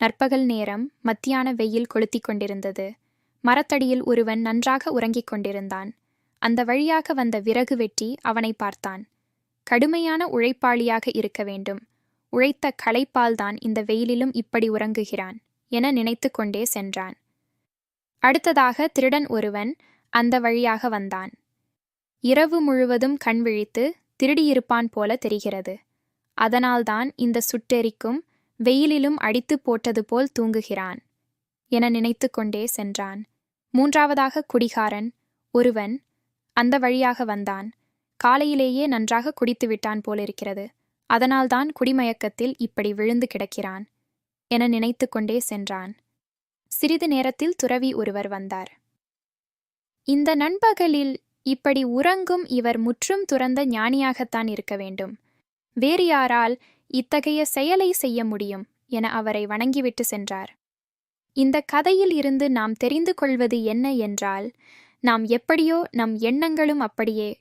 நற்பகல் நேரம் மத்தியான வெயில் கொளுத்திக் கொண்டிருந்தது. மரத்தடியில் ஒருவன் நன்றாக உறங்கிக் கொண்டிருந்தான். அந்த வழியாக வந்த விறகு வெட்டி அவனை பார்த்தான். கடுமையான உழைப்பாளியாக இருக்க வேண்டும். உழைத்த களைப்பால்தான் இந்த வெயிலிலும் இப்படி உறங்குகிறான் என நினைத்து கொண்டே சென்றான். அடுத்ததாக திருடன் ஒருவன் அந்த வழியாக வந்தான். இரவு முழுவதும் கண் விழித்து திருடியிருப்பான் போல தெரிகிறது. அதனால்தான் இந்த சுட்டெரிக்கும் வெயிலிலும் அடித்து போட்டது போல் தூங்குகிறான் என நினைத்து கொண்டே சென்றான். மூன்றாவதாக குடிகாரன் ஒருவன் அந்த வழியாக வந்தான். காலையிலேயே நன்றாக குடித்து விட்டான் போலிருக்கிறது. அதனால்தான் குடிமயக்கத்தில் இப்படி விழுந்து கிடக்கிறான் என நினைத்து கொண்டே சென்றான். சிறிது நேரத்தில் துறவி ஒருவர் வந்தார். இந்த நண்பகலில் இப்படி உறங்கும் இவர் முற்றும் துறந்த ஞானியாகத்தான் இருக்க வேண்டும். வேறு யாரால் இத்தகைய செயலை செய்ய முடியும் என அவரை வணங்கிவிட்டு சென்றார். இந்த கதையில் இருந்து நாம் தெரிந்து கொள்வது என்ன என்றால் நாம் எப்படியோ நம் எண்ணங்களும் அப்படியே